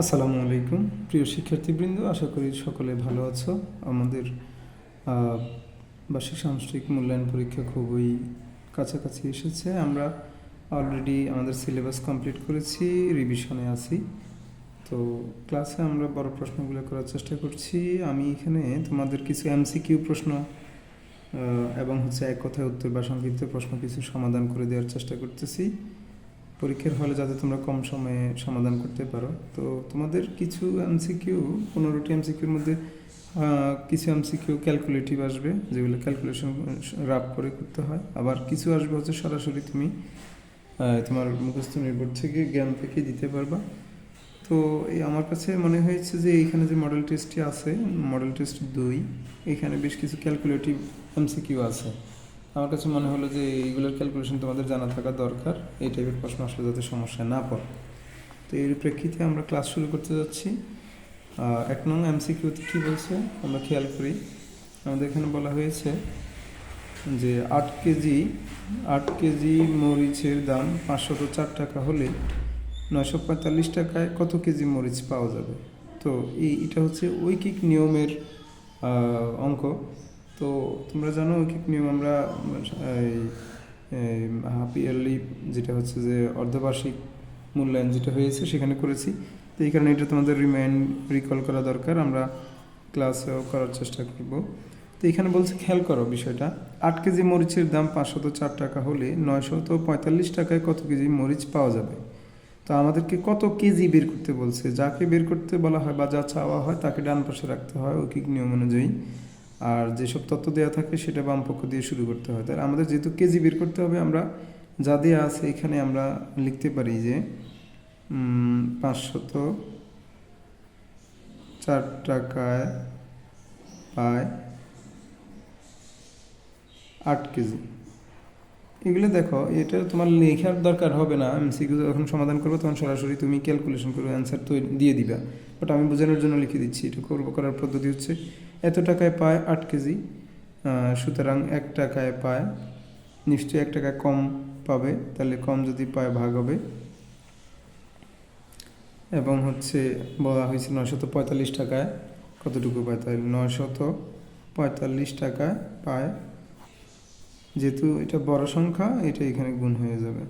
আসসালামু আলাইকুম। প্রিয় শিক্ষার্থীবৃন্দ, আশা করি সকলে ভালো আছো। আমাদের বার্ষিক সামষ্টিক মূল্যায়ন পরীক্ষা খুবই কাছাকাছি এসেছে। আমরা অলরেডি আমাদের সিলেবাস কমপ্লিট করেছি রিভিশনে আছি। তো ক্লাসে আমরা বড় প্রশ্নগুলো করার চেষ্টা করছি। আমি এখানে তোমাদের কিছু এমসিকিউ প্রশ্ন এবং হচ্ছে এক কথায় উত্তর বা সংক্ষিপ্ত প্রশ্ন কিছু সমাধান করে দেওয়ার চেষ্টা করতেছি। পরীক্ষার হলে যাতে তোমরা কম সময়ে সমাধান করতে পারো। তো তোমাদের কিছু এমসিকিউ পনেরোটি এমসিকিউর মধ্যে কিছু এমসিকিউ ক্যালকুলেটিভ আসবে, যেগুলো ক্যালকুলেশন রাফ করে করতে হয়। আবার কিছু আসবে হচ্ছে সরাসরি তুমি তোমার মুখস্থ নির্ভর থেকে জ্ঞান থেকে দিতে পারবা। তো এই আমার কাছে মনে হয়েছে যে এইখানে যে মডেল টেস্টটি আছে মডেল টেস্ট দুই, এখানে বেশ কিছু ক্যালকুলেটিভ এমসিকিউ আছে। আমার কাছে মনে হলো যে এইগুলোর ক্যালকুলেশন তোমাদের জানা থাকা দরকার। এই টাইপের প্রশ্ন আসলে যাতে সমস্যা না পড়ে। তো এর প্রেক্ষিতে আমরা ক্লাস শুরু করতে যাচ্ছি। এক নং এমসিকিউতে কী বলছে? আমরা খেয়াল করি। আমাদের এখানে বলা হয়েছে যে আট কেজি আট কেজি মরিচের দাম পাঁচশত চার টাকা হলে নয়শো পঁয়তাল্লিশ টাকায় কত কেজি মরিচ পাওয়া যাবে? তো এই, এটা হচ্ছে ঐকিক নিয়মের অঙ্ক। তো তোমরা জানো ঐকিক নিয়ম? আমরা হাফ ইয়ারলি যেটা হচ্ছে যে অর্ধবার্ষিক মূল্যায়ন যেটা হয়েছে সেখানে করেছি। তো এই কারণে এটা তোমাদের রিমাইন্ড রিকল করা দরকার। আমরা ক্লাসেও করার চেষ্টা করব। তো এখানে বলছে, খেয়াল করো বিষয়টা। আট কেজি মরিচের দাম পাঁচশত চার টাকা হলে নয়শত পঁয়তাল্লিশ টাকায় কত কেজি মরিচ পাওয়া যাবে? তো আমাদেরকে কত কেজি বের করতে বলছে? যাকে বের করতে বলা হয় বা যা চাওয়া হয় তাকে ডান পাশে রাখতে হয়। ঐকিক নিয়ম অনুযায়ী। আর যেসব তথ্য দেওয়া থাকে সেটা বাম পক্ষ দিয়ে শুরু করতে হয়। তাহলে আমাদের যেহেতু কেজি বের করতে হবে, আমরা যা দেওয়া আছে এখানে আমরা লিখতে পারি যে পাঁচশত চার টাকায় পায় আট কেজি। এগুলো দেখো, এটা তোমার লেখার দরকার হবে না। এমসিকিউ যখন সমাধান করব, তখন সরাসরি তুমি ক্যালকুলেশন করবে অ্যান্সার তো দিয়ে দিবা। বাট আমি বোঝানোর জন্য লিখে দিচ্ছি। এটা করব, করার পদ্ধতি হচ্ছে এত টাকায় পায় আট কেজি সুতরাং এক টাকায় পায়, নিশ্চয়ই এক টাকা কম পাবে, তাহলে কম যদি পায় ভাগ হবে। এবং হচ্ছে বলা হয়েছে নশত পঁয়তাল্লিশ টাকায়, কতটুকু পায়? তাহলে নশত পঁয়তাল্লিশ টাকায় পায়, যেহেতু এটা বড় সংখ্যা, এটা এখানে গুণ হয়ে যাবে।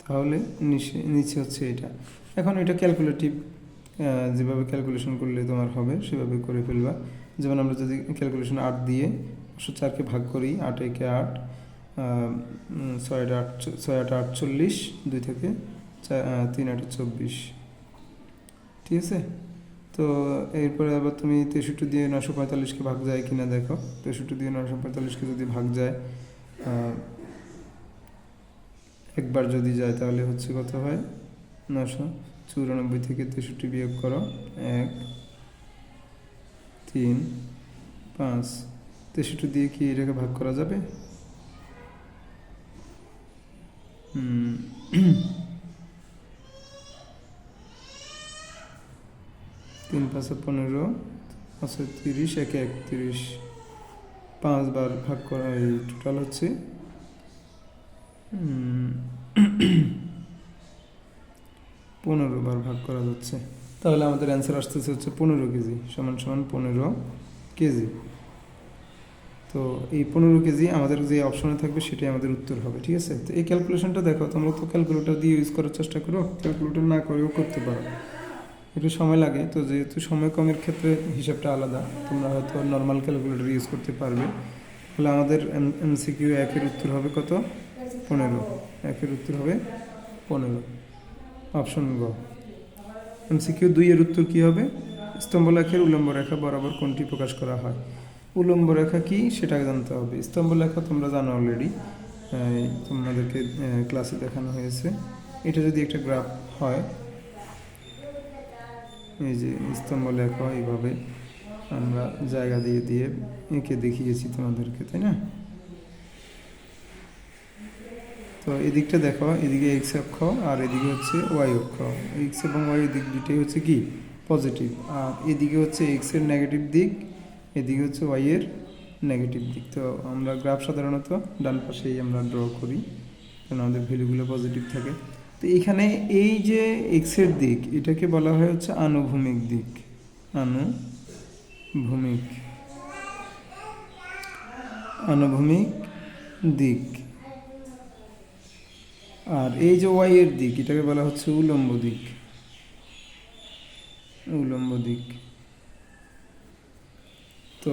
তাহলে নিচে নিচে হচ্ছে এটা। এখন এটা ক্যালকুলেটিভ যেভাবে ক্যালকুলেশন করলে তোমার হবে, সেভাবে করে ফেলবা। যেমন আমরা যদি ক্যালকুলেশন আট দিয়ে পাঁচশো চারকে ভাগ করি, আট একে আট ছয় আট আট, ছয় আট আটচল্লিশ দুই থেকে তিন আট চব্বিশ। ঠিক আছে? তো এরপরে আবার তুমি তেষট্টি দিয়ে নশো পঁয়তাল্লিশকে ভাগ যায় কিনা দেখো। তেষট্টি দিয়ে নশো পঁয়তাল্লিশকে যদি ভাগ যায় একবার যদি যায় তাহলে হচ্ছে কত হয়? নশো চুরানব্বই থেকে তেষট্টি বিয়োগ করো, এক, তিন, পাঁচ, তেষট্টি দিয়ে কি এটাকে ভাগ করা যাবে? তিন পাঁচে পনেরো পাঁচশো তিরিশ, একে একত্রিশ পাঁচবার ভাগ করা এই টোটাল হচ্ছে। পনেরো বার ভাগ করা যাচ্ছে। তাহলে আমাদের অ্যান্সার আসতেছে হচ্ছে পনেরো কেজি সমান সমান পনেরো কেজি। তো এই পনেরো কেজি আমাদের যে অপশনে থাকবে সেটাই আমাদের উত্তর হবে, ঠিক আছে? তো এই ক্যালকুলেশনটা দেখো, তোমরা তো ক্যালকুলেটর দিয়ে ইউজ করার চেষ্টা করো ক্যালকুলেটর না করেও করতে পারো। একটু সময় লাগে, তো যেহেতু সময় কমের ক্ষেত্রে হিসাবটা আলাদা, তোমরা হয়তো নর্মাল ক্যালকুলেটর ইউজ করতে পারবে। তাহলে আমাদের এমসিকিউ একের উত্তর হবে কত? পনেরো। একের উত্তর হবে পনেরো। অপশন গ এমসিকিউ দুইয়ের উত্তর কী হবে? স্তম্ভ লেখার উলম্ব রেখা বরাবর কোনটি প্রকাশ করা হয়? উলম্ব রেখা কি? সেটা জানতে হবে। স্তম্ভ লেখা তোমরা জানো অলরেডি তোমাদেরকে ক্লাসে দেখানো হয়েছে। এটা যদি একটা গ্রাফ হয়, এই যে স্তম্ভ লেখা এইভাবে আমরা জায়গা দিয়ে দিয়ে এঁকে দেখিয়েছি তোমাদেরকে, তাই না? তো এদিকটা দেখো, এদিকে এক্স অক্ষ আর এদিকে হচ্ছে ওয়াই অক্ষ এক্স এবং ওয়াই দিক দুইটাই হচ্ছে কি? পজিটিভ আর এদিকে হচ্ছে এক্সের নেগেটিভ দিক, এদিকে হচ্ছে ওয়াই এর নেগেটিভ দিক। তো আমরা গ্রাফ সাধারণত ডান পাশেই আমরা ড্র করি, কারণ আমাদের ভ্যালুগুলো পজিটিভ থাকে। তো এখানে এই যে এক্সের দিক, এটাকে বলা হয় হচ্ছে আনুভূমিক দিক। আনুভূমিক। আনুভূমিক দিক। আর এই যে ওয়াই এর দিক, এটাকে বলা হচ্ছে উলম্ব দিক। উলম্ব দিক। তো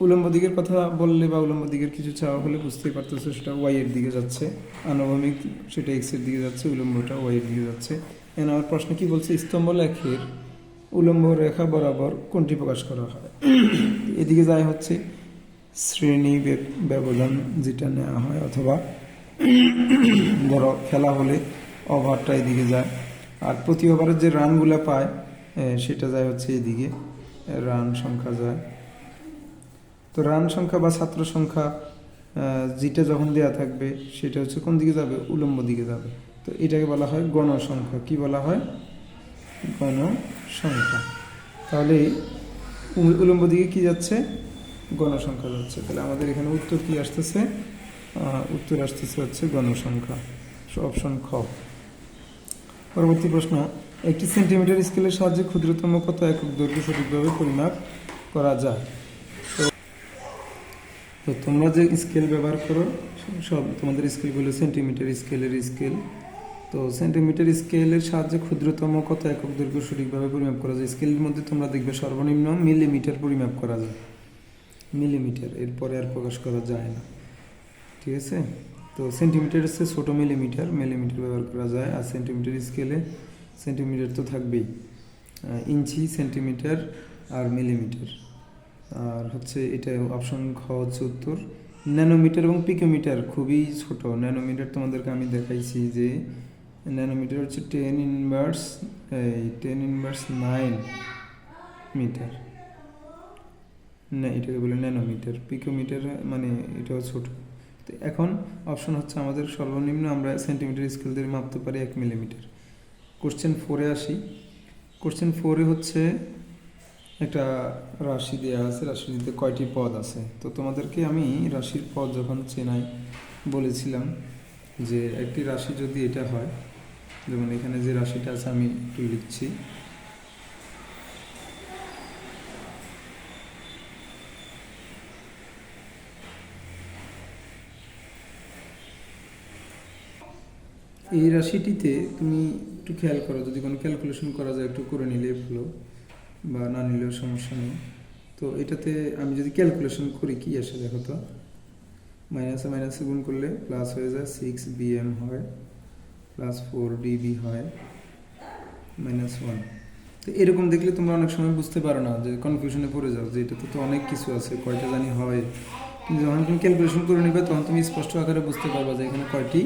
উলম্ব দিকের কথা বললে বা উলম্ব দিকের কিছু চাওয়া হলে বুঝতেই পারতেছো সেটা ওয়াই এর দিকে যাচ্ছে। আনুভূমিক সেটা এক্সের দিকে যাচ্ছে, উলম্বটা ওয়াই এর দিকে যাচ্ছে। এখন আমার প্রশ্ন কি বলছে? স্তম্ভ লেখের উলম্ব রেখা বরাবর কোনটি প্রকাশ করা হয়? এদিকে যায় হচ্ছে শ্রেণি ব্যবধান যেটা নেওয়া হয় অথবা বড় খেলা হলে ওভারটা এদিকে যায়। আর প্রতি ওভারের যে রানগুলো পায় সেটা যায় হচ্ছে এদিকে। রান সংখ্যা যায়। তো রান সংখ্যা বা ছাত্র সংখ্যা যেটা যখন দেওয়া থাকবে, সেটা হচ্ছে কোন দিকে যাবে? উলম্ব দিকে যাবে। তো এটাকে বলা হয় গণসংখ্যা। কি বলা হয়? গণসংখ্যা। তাহলে উলম্ব দিকে কি যাচ্ছে? গণসংখ্যা যাচ্ছে। তাহলে আমাদের এখানে উত্তর কি আসতেছে? উত্তর আসতেছে হচ্ছে গণসংখ্যা অপশন খ। পরবর্তী প্রশ্ন, একটি সেন্টিমিটার স্কেলের সাহায্যে ক্ষুদ্রতম কত একক দৈর্ঘ্য সঠিকভাবে পরিমাপ করা যায়? তো- তোমরা যে স্কেল ব্যবহার করো, সব তোমাদের স্কেলগুলো সেন্টিমিটার স্কেলের স্কেল তো সেন্টিমিটার স্কেলের সাহায্যে ক্ষুদ্রতম কত একক দৈর্ঘ্য সঠিকভাবে পরিমাপ করা যায়? স্কেলের মধ্যে তোমরা দেখবে সর্বনিম্ন মিলিমিটার পরিমাপ করা যায়। মিলিমিটার এরপরে আর প্রকাশ করা যায় না। ঠিক আছে? তো সেন্টিমিটার হচ্ছে ছোটো মিলিমিটার মিলিমিটার ব্যবহার করা যায়। আর সেন্টিমিটার স্কেলে সেন্টিমিটার তো থাকবেই। ইঞ্চি সেন্টিমিটার আর মিলিমিটার আর হচ্ছে এটা অপশন খ হচ্ছে উত্তর। ন্যানোমিটার এবং পিকোমিটার খুবই ছোট। ন্যানোমিটার তোমাদেরকে আমি দেখাইছি যে ন্যানোমিটার হচ্ছে টেন ইনভার্স এই টেন ইনভার্স নাইন মিটার না, এটাকে বলে ন্যানোমিটার পিকোমিটার মানে এটাও ছোট। তো এখন অপশন হচ্ছে আমাদের সর্বনিম্ন আমরা সেন্টিমিটার স্কেল দিয়ে মাপতে পারি এক মিলিমিটার কোশ্চেন ফোরে আসি। কোশ্চেন ফোরে হচ্ছে একটা রাশি দেওয়া আছে, রাশিটিতে কয়টি পদ আছে? তো তোমাদেরকে আমি রাশির পদ যখন চেনাই বলেছিলাম যে একটি রাশি যদি এটা হয়, যেমন এখানে যে রাশিটা আছে আমি একটু লিখছি। এই রাশিটিতে তুমি একটু খেয়াল করো, যদি কোনো ক্যালকুলেশন করা যায় একটু করে নিলে ভালো, বা না নিলেও সমস্যা নেই। তো এটাতে আমি যদি ক্যালকুলেশন করি কি আসে দেখো তো? মাইনাসে মাইনাসে গুণ করলে প্লাস হয়ে যায় সিক্স বিএম হয় প্লাস ফোর ডিবি হয় মাইনাস ওয়ান তো এরকম দেখলে তোমরা অনেক সময় বুঝতে পারো না, যে কনফিউশনে পড়ে যাও, যে এটাতে তো অনেক কিছু আছে, কয়টা জানি হয়। কিন্তু যখন তুমি ক্যালকুলেশন করে নিবে, তখন তুমি স্পষ্ট আকারে বুঝতে পারবা যে এখানে কয়টি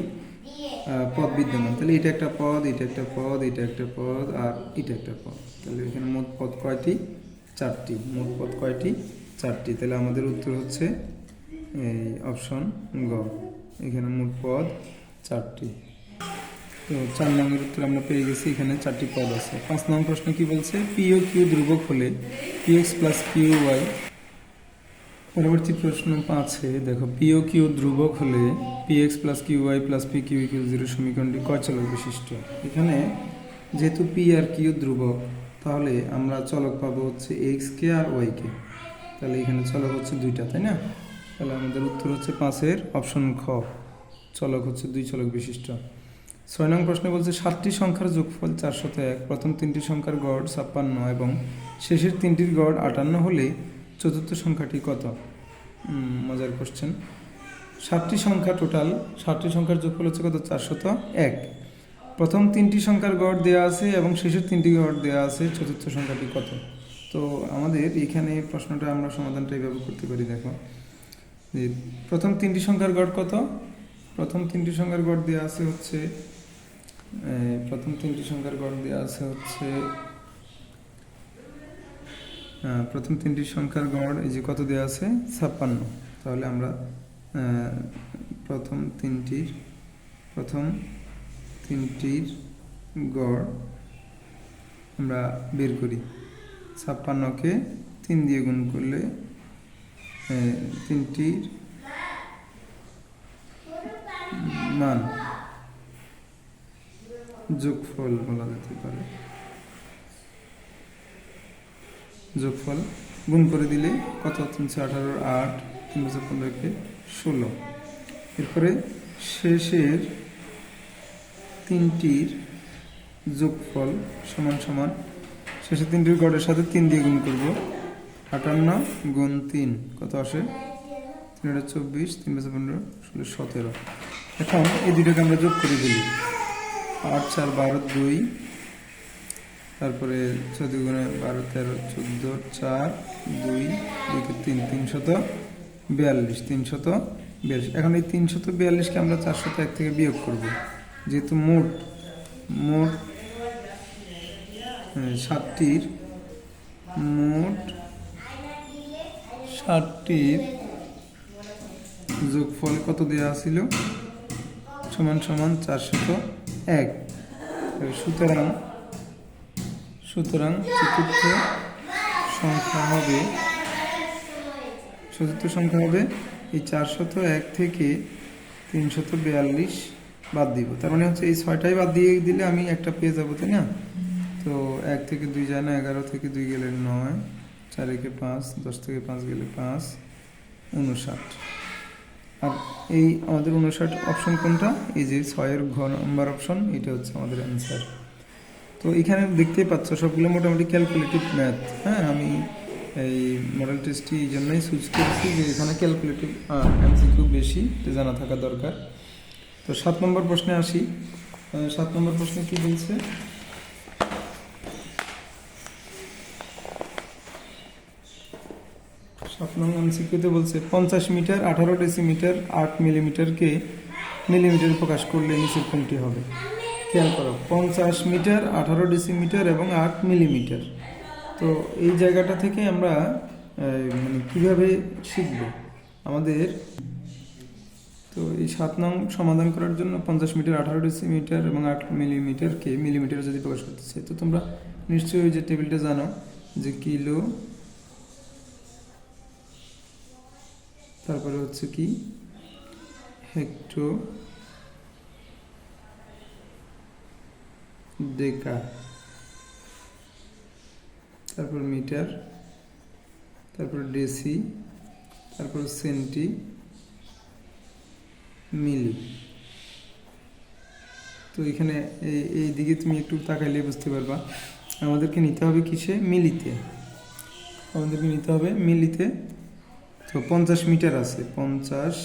পদ বিদ্যমান। তাহলে এটা একটা পদ, এটা একটা পদ, এটা একটা পদ, আর এটা একটা পদ। তাহলে এখানে মোট পদ কয়টি? চারটি। মোট পদ কয়টি? চারটি। তাহলে আমাদের উত্তর হচ্ছে এই অপশন গ। এখানে মোট পদ চারটি। তো চার নম্বরের উত্তর আমরা পেয়ে গেছি, এখানে চারটি পদ আছে। পাঁচ নম্বর প্রশ্ন কি বলছে? পি ও কিউ ধ্রুবক হলে P X plus Q Y পরবর্তী প্রশ্ন পাঁচে দেখো পি ও কিউ ধ্রুবক হলে P X plus Q Y plus P Q equal zero সমীকরণটি কয় চলক বিশিষ্ট। এখানে যেহেতু পি আর কিউ ধ্রুবক, তাহলে আমরা চলক পাবো হচ্ছে এক্স কে আর ওয়াই কে। তাহলে এখানে চলক হচ্ছে দুইটা, তাই না? তাহলে আমাদের উত্তর হচ্ছে পাঁচের অপশন খ, চলক হচ্ছে দুই চলক বিশিষ্ট। ছয় নং প্রশ্নে বলছে, সাতটি সংখ্যার যোগফল চারশত এক, প্রথম তিনটি সংখ্যার গড় ছাপ্পান্ন এবং শেষের তিনটির গড় আটান্ন হলে চতুর্থ সংখ্যাটি কত? মজার কোশ্চেন সাতটি সংখ্যা টোটাল সাতটি সংখ্যার যোগফল হচ্ছে কত? চারশত এক। প্রথম তিনটি সংখ্যার গড় দেওয়া আছে এবং শেষের তিনটি গড় দেওয়া আছে, চতুর্থ সংখ্যাটি কত? তো আমাদের এখানে প্রশ্নটা আমরা সমাধানটা এইভাবে করতে পারি, দেখো। যে প্রথম তিনটি সংখ্যার গড় কত? প্রথম তিনটি সংখ্যার গড় দেওয়া আছে হচ্ছে প্রথম তিনটি সংখ্যার গড় দেওয়া আছে হচ্ছে প্রথম তিনটি সংখ্যার গড় এই যে কত দেওয়া আছে? ছাপ্পান্ন। তাহলে আমরা প্রথম তিনটির প্রথম তিনটির গড় আমরা বের করি। ছাপ্পান্নকে তিন দিয়ে গুণ করলে তিনটির মান যোগফল বলা যেতে পারে। যোগফল গুণ করে দিলে কত? তিনশো আঠারোর আট তিন বছর পনেরোকে ষোলো। এরপরে শেষের তিনটির যোগফল সমান সমান, শেষের তিনটির গড়ের সাথে তিন দিয়ে গুণ করব। আটান্ন গুণ তিন, কত আসে? তিন হাজার চব্বিশ, তিন বছর পনেরো, ষোলো, সতেরো। এখন এই দুটোকে আমরা যোগ করে দিই। আট চার বারো দুই তারপরে চোদ্দ গুণে বারো, তেরো, চোদ্দ, চার, দুই, দুইকে তিন তিনশত বিয়াল্লিশ তিনশত বিয়াল্লিশ। এখন এই তিনশত বিয়াল্লিশকে আমরা চারশত এক থেকে বিয়োগ করব। যেহেতু মোট মোট সাতটির মোট ষাটটির যোগফল কত দেওয়া ছিল? সমান সমান চারশত এক। সুতরাং সুতরাং চতুর্থ সংখ্যা হবে, চতুর্থ সংখ্যা হবে এই চারশত এক থেকে তিনশত বিয়াল্লিশ বাদ দিব। তার মানে হচ্ছে এই ছয়টাই বাদ দিয়ে দিলে আমি একটা পেয়ে যাব, তাই না? তো এক থেকে দুই যায় না, এগারো থেকে দুই গেলে নয়, চার একে পাঁচ, দশ থেকে পাঁচ গেলে পাঁচ, উনষাট। আর এই আমাদের উনষাট অপশন কোনটা? এই যে ছয়ের ঘ নম্বর অপশন এটা হচ্ছে আমাদের অ্যান্সার তো এখানে দেখতেই পাচ্ছ, সবগুলো মোটামুটি ক্যালকুলেটিভ ম্যাথ হ্যাঁ আমি এই মডেল টেস্টটি এই জন্যই চুজ করেছি যে এখানে ক্যালকুলেটিভ এমসিকিউ বেশি জানা থাকা দরকার। তো সাত নম্বর প্রশ্নে আসি। সাত নম্বর প্রশ্নে কি বলছে? সাত নম্বর এমসিকিউতে বলছে, পঞ্চাশ মিটার, আঠারো ডেসিমিটার, আট মিলিমিটারকে মিলিমিটার প্রকাশ করলে নিচের কোনটি হবে? খেয়াল করো, পঞ্চাশ মিটার, আঠারো ডিসিমিটার এবং আট মিলিমিটার তো এই জায়গাটা থেকে আমরা মানে কীভাবে শিখব? আমাদের তো এই সাত নং সমাধান করার জন্য পঞ্চাশ মিটার, আঠারো ডিসিমিটার এবং আট মিলিমিটারকে মিলিমিটার যদি প্রকাশ করতে চাই, তো তোমরা নিশ্চয়ই ওই যে টেবিলটা জানো যে কিলো, তারপরে হচ্ছে কি? হেক্টো ডেকা তারপর মিটার, তারপর ডেসি, তারপর সেন্টি, মিলি। তো এখানে এই এই দিকে তুমি একটু তাকাইলে বুঝতে পারবা। আমাদেরকে নিতে হবে কিসে? মিলিতে। আমাদেরকে নিতে হবে মিলিতে। তো পঞ্চাশ মিটার আছে, পঞ্চাশ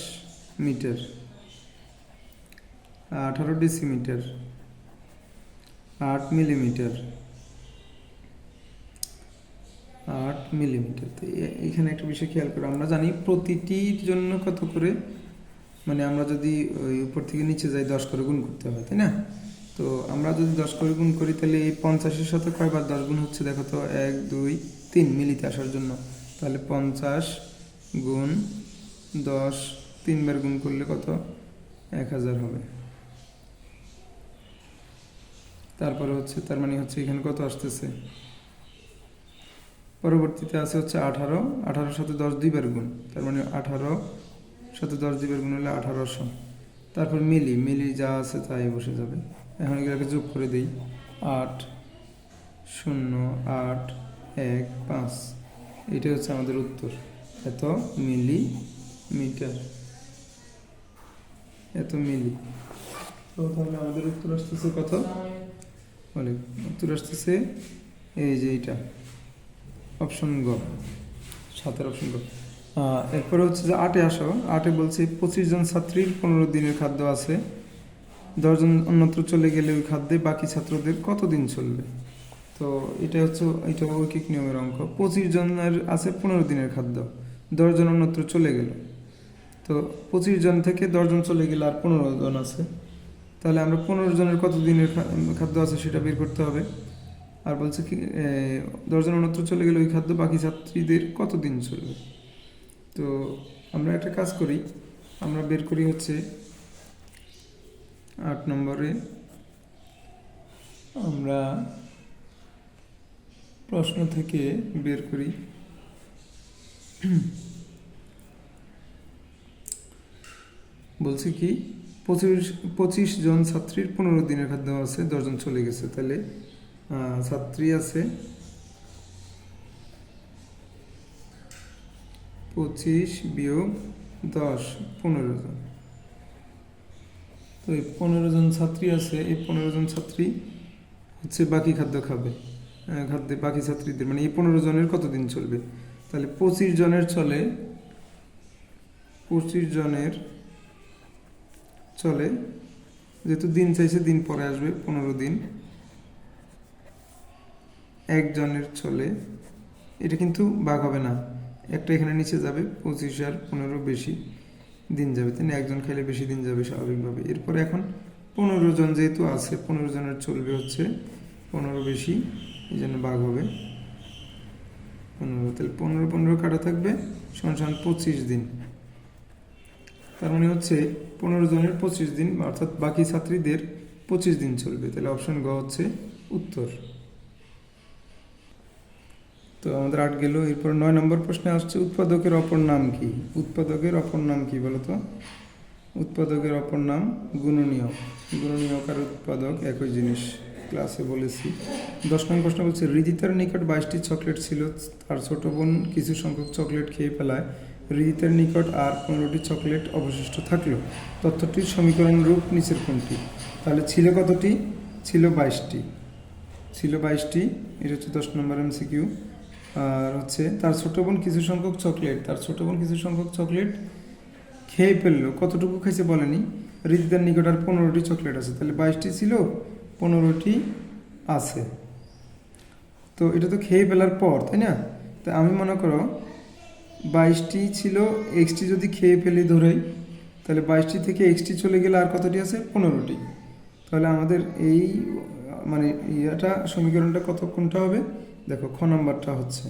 মিটার। আঠারো ডেসিমিটার। আট মিলিমিটার। আট মিলিমিটার। তো এখানে একটা বিষয় খেয়াল করো, আমরা জানি প্রতিটির জন্য কত করে? মানে আমরা যদি ওই উপর থেকে নিচে যাই, দশ করে গুণ করতে হয়, তাই না? তো আমরা যদি দশ করে গুণ করি, তাহলে এই পঞ্চাশের সাথে কয়বার দশ গুণ হচ্ছে? দেখো তো, এক, দুই, তিন মিলিতে আসার জন্য। তাহলে পঞ্চাশ গুণ দশ, তিনবার গুণ করলে কত? এক হাজার হবে। তারপরে হচ্ছে, তার মানে হচ্ছে এখানে কত আসতেছে? পরবর্তীতে আছে হচ্ছে আঠারো, আঠারোর সাথে দশ দুইবার গুণ, তার মানে আঠারো সাথে দশ দুইবার গুণ হলে আঠারোশো। তারপর মিলি মিলি যা আছে তাই বসে যাবে। এখন এগুলোকে যোগ করে দিই, আট, শূন্য, আট, এক, পাঁচ। এটা হচ্ছে আমাদের উত্তর। এত মিলি মিটার। এত মিলি। তো তাহলে আমাদের উত্তর আসতেছে কত? বলে উত্তর আসতেছে। এই যে এইটা। অপশন গ সাতের অপশন গ এরপরে হচ্ছে যে আটে আসো। আটে বলছে, পঁচিশ জন ছাত্রীর পনেরো দিনের খাদ্য আছে। দশজন অন্যত্র চলে গেলে ওই খাদ্যে বাকি ছাত্রদের কতদিন চলবে? তো এটা হচ্ছে, এটা ঐকিক নিয়মের অঙ্ক। পঁচিশ জনের আছে পনেরো দিনের খাদ্য। দশজন অন্যত্র চলে গেল। তো পঁচিশ জন থেকে দশজন চলে গেলে আর পনেরো জন আছে। তাহলে আমরা পনেরো জনের কত দিনের খাদ্য আছে সেটা বের করতে হবে। আর বলছে কি দশজন অন্যত্র চলে গেলে ওই খাদ্য বাকি ছাত্রীদের কত দিন চলবে? তো আমরা একটা কাজ করি, আমরা বের করি হচ্ছে আট নম্বরে। আমরা প্রশ্ন থেকে বের করি। বলছি কি পঁচিশ পঁচিশ জন ছাত্রীর পনেরো দিনের খাদ্য আছে দশজন চলে গেছে। তাহলে ছাত্রী আছে পঁচিশ বিয়োগ দশ, পনেরো জন। তো এই পনেরো জন ছাত্রী আছে, এই পনেরো জন ছাত্রী হচ্ছে বাকি খাদ্য খাবে খাদ্যে বাকি ছাত্রীদের। মানে এই পনেরো জনের কতদিন চলবে? তাহলে পঁচিশ জনের চলে, পঁচিশ জনের চলে, যেহেতু দিন চাইছে দিন পরে আসবে, পনেরো দিন। একজনের চলে, এটা কিন্তু ভাগ হবে না। একটা এখানে নিচে যাবে, পঁচিশ আর পনেরো বেশি দিন যাবে। তাই একজন খাইলে বেশি দিন যাবে স্বাভাবিকভাবে। এরপরে এখন পনেরো জন যেহেতু আছে, পনেরো জনের চলবে হচ্ছে, পনেরো বেশি, এই জন্য ভাগ হবে। পনেরো, তাহলে পনেরো পনেরো কাটা থাকবে, সমান সমান পঁচিশ দিন। তার মানে হচ্ছে পনেরো জনের পঁচিশ দিন, অর্থাৎ বাকি ছাত্রীদের পঁচিশ দিন চলবে। তাহলে অপশন গ হচ্ছে উত্তর। তো আমাদের আট গেল, এরপর নয় নম্বর প্রশ্নে আসছে, উৎপাদকের অপর নাম কি? উৎপাদকের অপর নাম কি বলতো? উৎপাদকের অপর নাম গুণনীয়ক। গুণনীয়ক আর উৎপাদক একই জিনিস ক্লাসে বলেছি। দশ নম্বর প্রশ্ন বলছে, রিদিতার নিকট বাইশটি চকলেট ছিল, তার ছোট বোন কিছু সংখ্যক চকলেট খেয়ে ফেলায়। রিদিতার নিকট আর পনেরোটি চকলেট অবশিষ্ট থাকল। তথ্যটির সমীকরণ রূপ নিচের কোনটি? তাহলে ছিল কতটি? ছিল বাইশটি। ছিল বাইশটি, এটা হচ্ছে দশ নম্বর এমসিকিউ আর হচ্ছে তার ছোট বোন কিছু সংখ্যক চকলেট, তার ছোট বোন কিছু সংখ্যক চকলেট খেয়ে ফেলল। কতটুকু খেয়েছে বলেনি? রিদিতার নিকট আর পনেরোটি চকলেট আছে। তাহলে বাইশটি ছিল, পনেরোটি আছে। তো এটা তো খেয়ে ফেলার পর, তাই না? তা আমি মনে করো বাইশটি ছিল, এক্সটি যদি খেয়ে ফেলি ধরেই তাহলে বাইশটি থেকে এক্সটি চলে গেলে আর কতটি আছে? পনেরোটি। তাহলে আমাদের এই মানে ইয়েটা সমীকরণটা কত কোনটা হবে? দেখো, খ নম্বরটা হচ্ছে,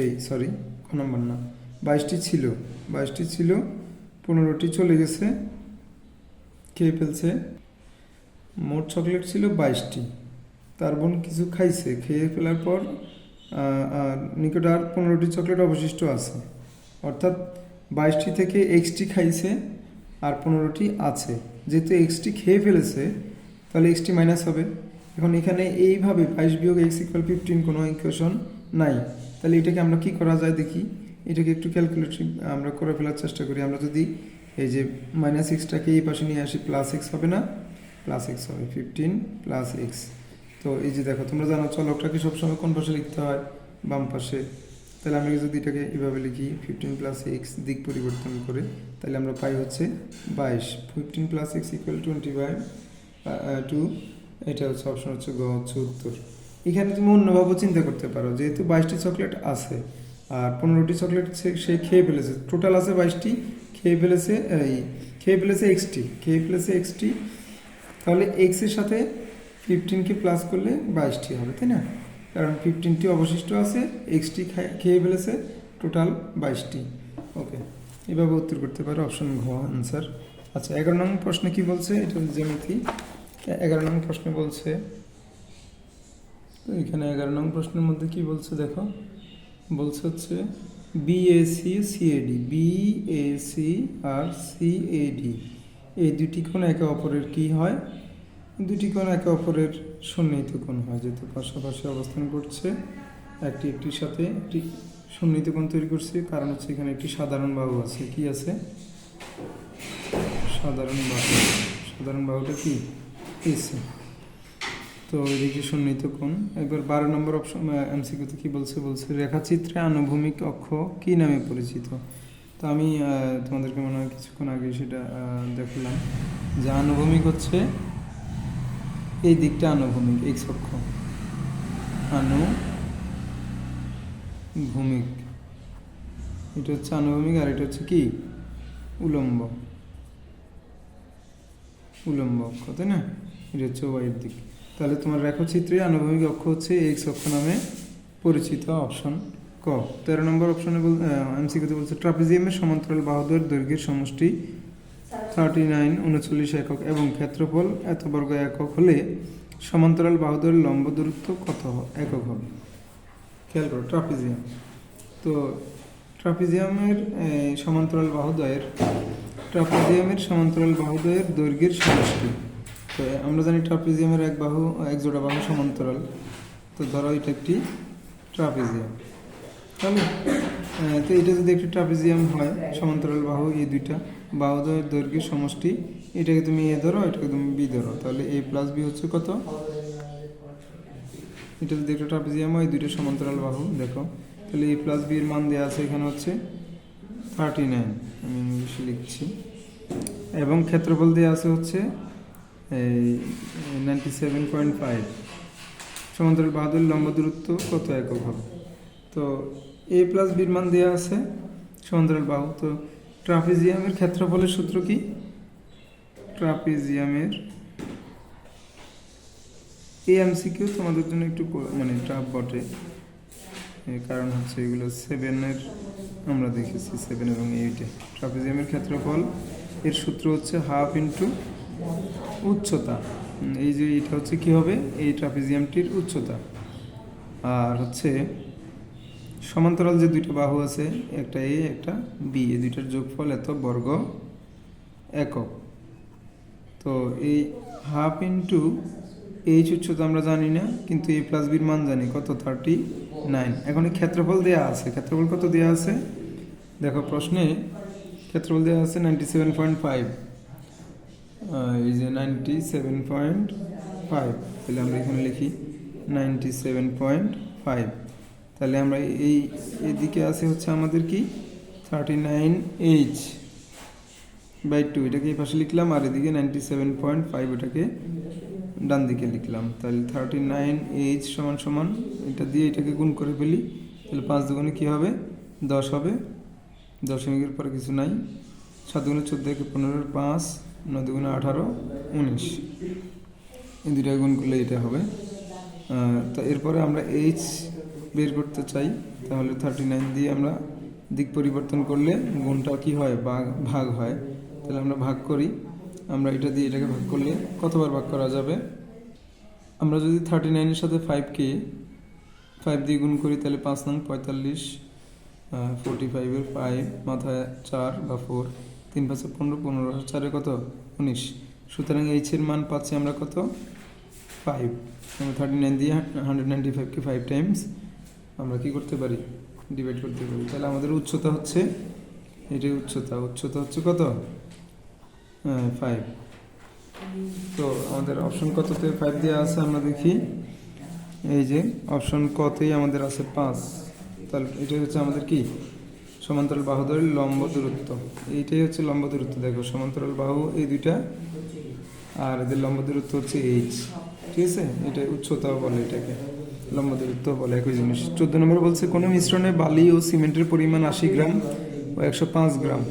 এই সরি খ নম্বর না, বাইশটি ছিল বাইশটি ছিল, পনেরোটি চলে গেছে, খেয়ে ফেলছে, মোট চকলেট ছিল বাইশটি, তার বোন কিছু খাইছে, খেয়ে ফেলার পর নিকট আর পনেরোটি চকলেট অবশিষ্ট আছে। অর্থাৎ বাইশটি থেকে এক্সটি খাইছে আর পনেরোটি আছে। যেহেতু এক্সটি খেয়ে ফেলেছে, তাহলে এক্সটি মাইনাস হবে। এখন এখানে এইভাবে বাইশ বিয়োগ এক্স ইকুয়াল ফিফটিন কোনো ইকুয়েশন নাই। তাহলে এটাকে আমরা কি করা যায় দেখি? এটাকে একটু ক্যালকুলেটর আমরা করে ফেলার চেষ্টা করি। আমরা যদি এই যে মাইনাস এক্সটাকে এই পাশে নিয়ে আসি প্লাস এক্স হবে না? প্লাস এক্স হবে ফিফটিন প্লাস এক্স তো এই যে দেখো, তোমরা জানো চলকটাকে সবসময় কোন পাশে লিখতে হয়? বাম পাশে। তাহলে আমি যদি এটাকে এভাবে লিখি ফিফটিন প্লাস এক্স দিক পরিবর্তন করে। তাহলে আমরা পাই হচ্ছে বাইশ। Fifteen plus X equal twenty five two এটা হচ্ছে অপশন হচ্ছে গ, হচ্ছে উত্তর। এখানে তুমি অন্যভাবে চিন্তা করতে পারো, যেহেতু বাইশটি চকলেট আছে, আর পনেরোটি চকলেট সে- সে খেয়ে ফেলেছে। টোটাল আছে বাইশটি, খেয়ে ফেলেছে, এই, খেয়ে ফেলেছে এক্সটি খেয়ে ফেলেছে এক্সটি তাহলে এক্সের সাথে ফিফটিনকে প্লাস করলে বাইশটি হবে, তাই না? কারণ ফিফটিনটি অবশিষ্ট আছে এক্সটি খেয়ে ফেলেছে টোটাল বাইশটি ওকে এভাবে উত্তর করতে পারো অপশন ঘ আনসার আচ্ছা এগারো নম্বর প্রশ্নে কি বলছে? এটা জ্যামিতি। এগারো নম্বর প্রশ্নে বলছে এখানে এগারো নম্বর প্রশ্নের মধ্যে কি বলছে দেখো? বলছে হচ্ছে বিএসি সিএডি বিএসি আর সিএডি এই দুটি কোণ একে অপরের কি হয়? দুটি কোণ একে অপরের সন্নিহিত কোণ হয় যেহেতু পাশাপাশি অবস্থান করছে, একটি একটির সাথে একটি সন্নিহিত কোণ তৈরি করছে। কারণ হচ্ছে এখানে একটি সাধারণ বাহু আছে। কি আছে? সাধারণ বাহু। সাধারণ বাহুটা কি? এসি। তো এদিকে সন্নিহিত কোণ। একবার বারো নম্বর অপশন এমসিকিউতে কি বলছে? বলছে রেখাচিত্রে আনুভূমিক অক্ষ কি নামে পরিচিত? তো আমি তোমাদেরকে মনে হয় কিছুক্ষণ আগে সেটা দেখলাম যে আনুভূমিক হচ্ছে এই দিকটা আনুভূমিক এক্স অক্ষ। আনুভূমিক। এটা হচ্ছে আনুভূমিক আর এটা হচ্ছে কি? উলম্ব। উলম্ব অক্ষ, তাই না? এটা হচ্ছে ওয়াইয়ের দিক। তাহলে তোমার রেখাচিত্রে আনুভূমিক অক্ষ হচ্ছে এক্স অক্ষ নামে পরিচিত অপশন ক। তেরো নম্বর অপশনে বল এমসিকিউতে বলছে, ট্রাপিজিয়ামের সমান্তরাল বাহুদের দৈর্ঘ্যের সমষ্টি থার্টি নাইন উনচল্লিশ একক এবং ক্ষেত্রফল এত বর্গ একক হলে সমান্তরাল বাহুদের লম্ব দূরত্ব কত একক হবে? খেয়াল করো ট্রাপিজিয়াম। তো ট্রাপিজিয়ামের এই, সমান্তরাল বাহুদয়ের ট্রাপিজিয়ামের সমান্তরাল বাহুদয়ের দৈর্ঘ্যের সমষ্টি। তো আমরা জানি ট্রাপিজিয়ামের এক বাহু এক জোড়া বাহু সমান্তরাল। তো ধরো এটা একটি ট্রাপিজিয়াম। তাহলে তো এটা যদি একটি ট্রাপিজিয়াম হয়, সমান্তরাল বাহু, এই দুইটা বাহুদ্বয়ের দৈর্ঘ্যের সমষ্টি, এটাকে তুমি এ ধরো, এটাকে তুমি বি ধরো, তাহলে এ প্লাস বি হচ্ছে কত? এটা যদি একটা ট্রাপিজিয়াম হয়, দুইটা সমান্তরাল বাহু, দেখো, তাহলে এ প্লাস বি এর মান দেওয়া আছে এখানে হচ্ছে থার্টি নাইন আমি ইংলিশে লিখছি, এবং ক্ষেত্রফল দেওয়া আছে হচ্ছে এই নাইনটি সেভেন পয়েন্ট ফাইভ সমান্তরাল বাহুদের লম্ব দূরত্ব কত একক হবে? তো এ প্লাস বির মান দেওয়া আছে সমান্তরাল বাহু। তো ট্রাপিজিয়ামের ক্ষেত্রফলের সূত্র কি? ট্রাপিজিয়ামের এই তোমাদের জন্য একটু মানে টাফ বটে। কারণ হচ্ছে এগুলো সেভেনের আমরা দেখেছি সেভেন এবং এইটে ট্রাপিজিয়ামের ক্ষেত্রফল, এর সূত্র হচ্ছে হাফ ইন্টু উচ্চতা। এই যে এটা হচ্ছে কি হবে? এই ট্রাপিজিয়ামটির উচ্চতা। আর হচ্ছে সমান্তরাল যে দুইটা বাহু আছে, একটা এ, একটা বি, এই দুইটার যোগফল এত বর্গ একক। তো এই হাফ ইন্টু এইচ উচ্চতা আমরা জানি না, কিন্তু এ প্লাস বির মান জানি, কত? Thirty nine. এখন এই ক্ষেত্রফল দেওয়া আছে, ক্ষেত্রফল কত দেওয়া আছে? দেখো প্রশ্নে, ক্ষেত্রফল দেওয়া আছে নাইনটি সেভেন পয়েন্ট ফাইভ। এই যে নাইনটি সেভেন পয়েন্ট ফাইভ, তাহলে আমরা এখানে লিখি নাইনটি সেভেন পয়েন্ট ফাইভ। তাহলে আমরা এই এদিকে আছে হচ্ছে আমাদের কি? Thirty nine H by two এটাকে এই পাশে লিখলাম, আর এদিকে নাইনটি সেভেন পয়েন্ট ফাইভ এটাকে ডান দিকে লিখলাম। তাহলে থার্টি নাইন এইচ সমান সমান, এটা দিয়ে এটাকে গুণ করে ফেলি, তাহলে পাঁচ দুগুণে কী হবে? দশ হবে। দশমিকের পরে কিছু নাই। সাত দুগুণে চোদ্দ একে পনেরোর পাঁচ, নয় দুগুণে আঠারো, উনিশ। এই দুইটা গুণ করলে এটা হবে। তো এরপরে আমরা এইচ বের করতে চাই, তাহলে থার্টি নাইন দিয়ে আমরা দিক পরিবর্তন করলে গুণটা কি হয়? ভাগ ভাগ হয়। তাহলে আমরা ভাগ করি। আমরা এটা দিয়ে এটাকে ভাগ করলে কতবার ভাগ করা যাবে? আমরা যদি থার্টি নাইনের সাথে ফাইভকে ফাইভ দিয়ে গুণ করি, তাহলে পাঁচ নং পঁয়তাল্লিশ ফোরটি ফাইভের ফাইভ মাথায় চার বা ফোর তিন পাঁচে পনেরো পনেরো চারে কত? উনিশ। সুতরাং এইচের মান পাচ্ছি আমরা কত? ফাইভ থার্টি নাইন দিয়ে হান্ড্রেড নাইনটি ফাইভকে ফাইভ টাইমস আমরা কি করতে পারি? ডিভাইড করতে পারি। তাহলে আমাদের উচ্চতা হচ্ছে, এটাই উচ্চতা। উচ্চতা হচ্ছে কত? হ্যাঁ ফাইভ তো আমাদের অপশন কততে ফাইভ দেওয়া আছে আমরা দেখি। এই যে অপশন কতেই আমাদের আছে পাঁচ। তাহলে এটাই হচ্ছে আমাদের কি? সমান্তরাল বাহুদের লম্ব দূরত্ব। এইটাই হচ্ছে লম্ব দূরত্ব। দেখো, সমান্তরাল বাহু এই দুইটা, আর এদের লম্ব দূরত্ব হচ্ছে এইচ ঠিক আছে? এটা উচ্চতাও বলে এটাকে। লম্ব দূরত্ব বলে একই জিনিস। চোদ্দ নম্বর বলছে, কোনো মিশ্রণে বালি ও সিমেন্টের পরিমাণ আশি গ্রাম ও একশো পাঁচ গ্রাম।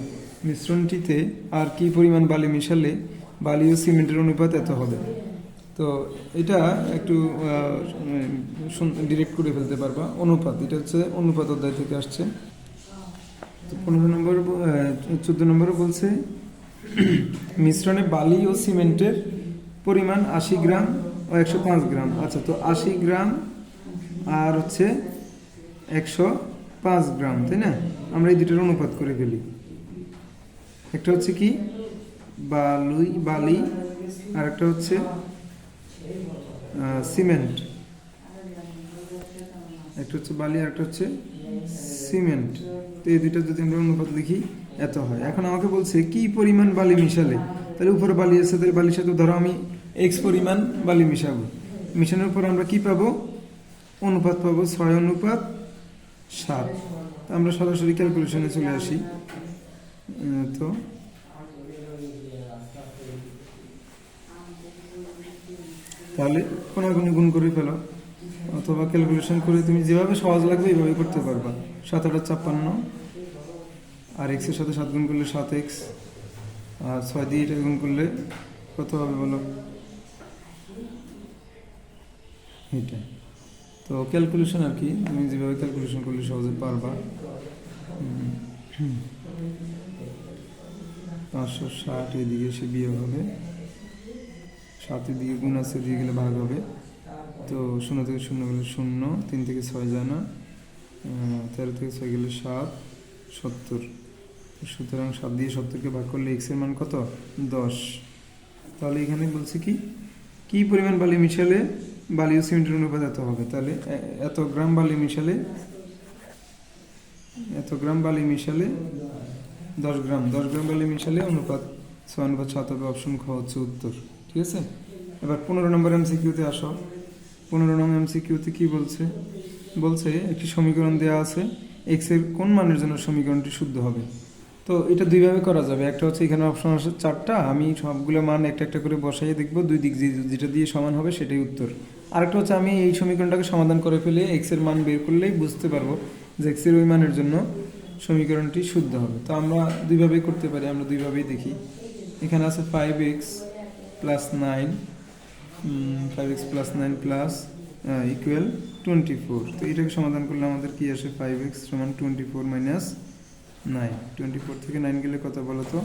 মিশ্রণটিতে আর কি পরিমাণ বালি মিশালে বালি ও সিমেন্টের অনুপাত এত হবে? তো এটা একটু ডিরেক্ট করে ফেলতে পারবা। অনুপাত, এটা হচ্ছে অনুপাত অধ্যায় থেকে আসছে। তো পনেরো নম্বর চোদ্দ নম্বরে বলছে, মিশ্রণে বালি ও সিমেন্টের পরিমাণ আশি গ্রাম ও একশো পাঁচ গ্রাম। আচ্ছা তো আশি গ্রাম আর হচ্ছে একশো পাঁচ গ্রাম, তাই না? আমরা এই দুটোর অনুপাত করে ফেলি। একটা হচ্ছে কি? বালুই, বালি, আর একটা হচ্ছে সিমেন্ট। একটা হচ্ছে বালি, আর একটা হচ্ছে সিমেন্ট। তো এই দুইটা যদি আমরা অনুপাত লিখি, এত হয়। এখন আমাকে বলছে, কি পরিমাণ বালি মিশালে? তাহলে উপরে বালি আছে, তাহলে বালির সাথে ধরো আমি এক্স পরিমাণ বালি মিশাবো। মিশানোর পর আমরা কি পাবো? অনুপাত পাবো ছয় অনুপাত সাত। আমরা সরাসরি ক্যালকুলেশনে চলে আসি। তো তাহলে কোনাগুনি গুণ করে ফেলো। অথবা ক্যালকুলেশন করে তুমি যেভাবে সহজ লাগবে এইভাবে করতে পারবা। সাত আট ছাপ্পান্ন, আর এক্সের সাথে সাত গুণ করলে সাত এক্স আর ছয় দিয়ে এটা গুণ করলে কত হবে বলো? এটা তো ক্যালকুলেশন আর কি, তুমি যেভাবে ক্যালকুলেশন করলে সহজে পারবা। পাঁচশো ষাট এদিকে সে বিয়ে হবে। সাতের দিকে গুণ আছে দিয়ে গেলে ভাগ হবে। তো শূন্য থেকে শূন্য গেলে শূন্য, তিন থেকে ছয় জানা। তেরো থেকে ছয় গেলে সাত, সত্তর। সুতরাং সাত দিয়ে সত্তরকে ভাগ করলে এক্সের মান কত? দশ। তাহলে এখানে বলছে কি? কি পরিমাণ বালি মিশালে? বালি সিমেন্টের অনুপাত এত হবে? তাহলে এত গ্রাম বালি মিশালে, এত গ্রাম বালি মিশালে দশ গ্রাম। দশ গ্রাম বালি মিশালে অনুপাত ছয় অনুপাত সাত হবে অপশন খ, হচ্ছে উত্তর। ঠিক আছে? এবার পনেরো নম্বর এমসিকিউতে আসো। পনেরো নম্বর এমসিকিউতে কি বলছে? বলছে একটি সমীকরণ দেওয়া আছে এক্সের কোন মানের জন্য সমীকরণটি শুদ্ধ হবে? তো এটা দুইভাবে করা যাবে। একটা হচ্ছে এখানে অপশন আছে চারটা, আমি সবগুলো মান একটা একটা করে বসাইয়ে দেখব, দুই দিক যেটা দিয়ে সমান হবে সেটাই উত্তর। আরেকটা হচ্ছে আমি এই সমীকরণটাকে সমাধান করে ফেলে এক্সের মান বের করলেই বুঝতে পারব যে এক্সের ওই মানের জন্য সমীকরণটি শুদ্ধ হবে। তো আমরা দুইভাবেই করতে পারি, আমরা দুইভাবেই দেখি। এখানে আছে five X plus nine five X plus nine plus equal twenty four তো এটাকে সমাধান করলে আমাদের কী আসে? ফাইভ এক্স সমান twenty four minus nine twenty four থেকে নাইন গেলে কত বলো তো?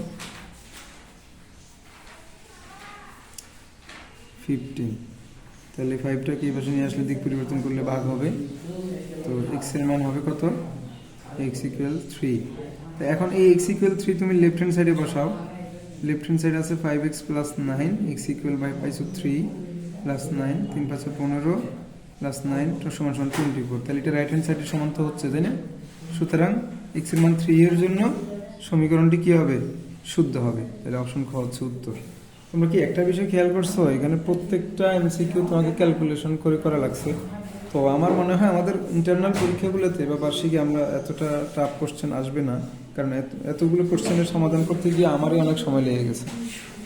ফিফটিন তাহলে ফাইভটাকে এই পাশে নিয়ে আসলে দিক পরিবর্তন করলে ভাগ হবে। তো এক্সের মান হবে কত? এক্স ইকুয়াল থ্রি তো এখন এই এক্স ইকুয়াল থ্রি তুমি লেফট হ্যান্ড সাইডে বসাও। লেফট হ্যান্ড সাইডে আছে five X plus nine X equal by পাইছো থ্রি প্লাস নাইন তিন পাঁচশো পনেরো প্লাস নাইন সমান সমান টোয়েন্টি ফোর তাহলে এটা রাইট হ্যান্ড সাইডে সমান তো হচ্ছে, তাই না? সুতরাং এক্সের মান থ্রি এর জন্য সমীকরণটি কী হবে? শুদ্ধ হবে। তাহলে অপশন খ হচ্ছে উত্তর। তোমরা কি একটা বিষয় খেয়াল করছ? এখানে প্রত্যেকটা এমসিকিউ তোমাকে ক্যালকুলেশন করে করা লাগছে। তো আমার মনে হয় আমাদের ইন্টারনাল পরীক্ষাগুলোতে বা বার্ষিকে আমরা এতটা টাফ কোশ্চেন আসবে না। কারণ এত- এতগুলো কোশ্চেনের সমাধান করতে গিয়ে আমারই অনেক সময় লেগে গেছে।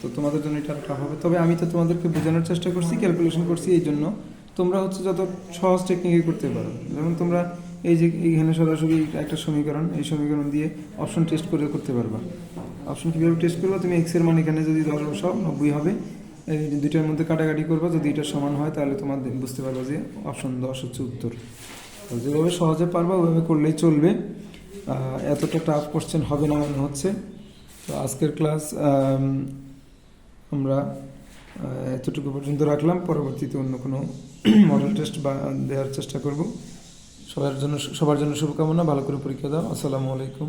তো তোমাদের জন্য এটা টাফ হবে। তবে আমি তো তোমাদেরকে বোঝানোর চেষ্টা করছি ক্যালকুলেশন করছি এই জন্য। তোমরা হচ্ছে যত সহজ টেকনিকে করতে পারো। যেমন তোমরা এই যে এইখানে সরাসরি একটা সমীকরণ, এই সমীকরণ দিয়ে অপশন টেস্ট করে করতে পারবা। অপশন কীভাবে টেস্ট করব? তুমি এক্সের মান এখানে যদি দশ বসাও নব্বই হবে। এই দুইটার মধ্যে কাটাকাটি করবা, যদি এটা সমান হয়, তাহলে তোমার বুঝতে পারবা যে অপশন দশ হচ্ছে উত্তর। যেভাবে সহজে পারবা, ওইভাবে করলেই চলবে। এতটা টাফ কোশ্চেন হবে না মনে হচ্ছে। তো আজকের ক্লাস আমরা এতটুকু পর্যন্ত রাখলাম। পরবর্তীতে অন্য কোনো মডেল টেস্ট বা দেওয়ার চেষ্টা করব। সবার জন্য সবার জন্য শুভকামনা ভালো করে পরীক্ষা দাও। আসসালামু আলাইকুম।